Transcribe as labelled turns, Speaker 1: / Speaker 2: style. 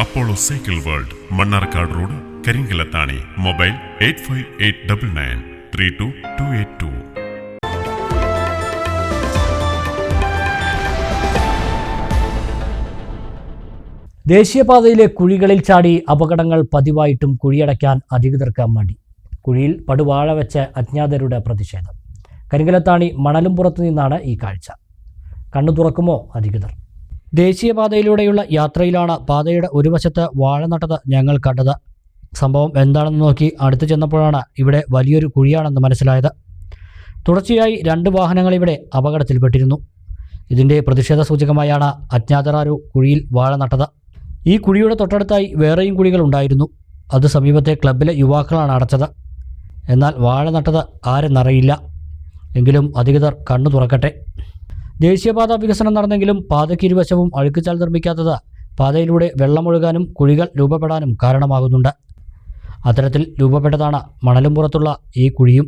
Speaker 1: Apollo cycle world Mannarkkad road Karinkallathani mobile eight five eight double nine three two two eight two.
Speaker 2: ദേശീയപാതയിലെ കുഴികളിൽ ചാടി അപകടങ്ങൾ പതിവായിട്ടും കുഴിയടയ്ക്കാൻ അധികൃതർക്ക് മടി. കുഴിയിൽ പടുവാഴ വെച്ച അജ്ഞാതരുടെ പ്രതിഷേധം. കരിങ്കലത്താണി മണലും പുറത്തു നിന്നാണ് ഈ കാഴ്ച. കണ്ണു തുറക്കുമോ അധികൃതർ? ദേശീയപാതയിലൂടെയുള്ള യാത്രയിലാണ് പാതയുടെ ഒരു വശത്ത് വാഴ നട്ടത് ഞങ്ങൾ കണ്ടത്. സംഭവം എന്താണെന്ന് നോക്കി അടുത്തു ചെന്നപ്പോഴാണ് ഇവിടെ വലിയൊരു കുഴിയാണെന്ന് മനസ്സിലായത്. തുടർച്ചയായി രണ്ട് വാഹനങ്ങൾ ഇവിടെ അപകടത്തിൽപ്പെട്ടിരുന്നു. ഇതിന്റെ പ്രതിഷേധ സൂചകമായാണ് അജ്ഞാതരാരു കുഴിയിൽ വാഴ നട്ടത്. ഈ കുഴിയുടെ തൊട്ടടുത്തായി വേറെയും കുഴികൾ ഉണ്ടായിരുന്നു. അത് സമീപത്തെ ക്ലബിലെ യുവാക്കളാണ് അടച്ചത്. എന്നാൽ വാഴ നട്ടത് ആരെന്നറിയില്ല. എങ്കിലും അധികൃതർ കണ്ണു തുറക്കട്ടെ. ദേശീയപാത വികസനം നടന്നെങ്കിലും പാതയ്ക്ക് ഇരുവശവും അഴുക്കുചാൽ നിർമ്മിക്കാത്തത് പാതയിലൂടെ വെള്ളമൊഴുകാനും കുഴികൾ രൂപപ്പെടാനും കാരണമാകുന്നുണ്ട്. അത്തരത്തിൽ രൂപപ്പെട്ടതാണ് മണലും പുറത്തുള്ള ഈ കുഴിയും.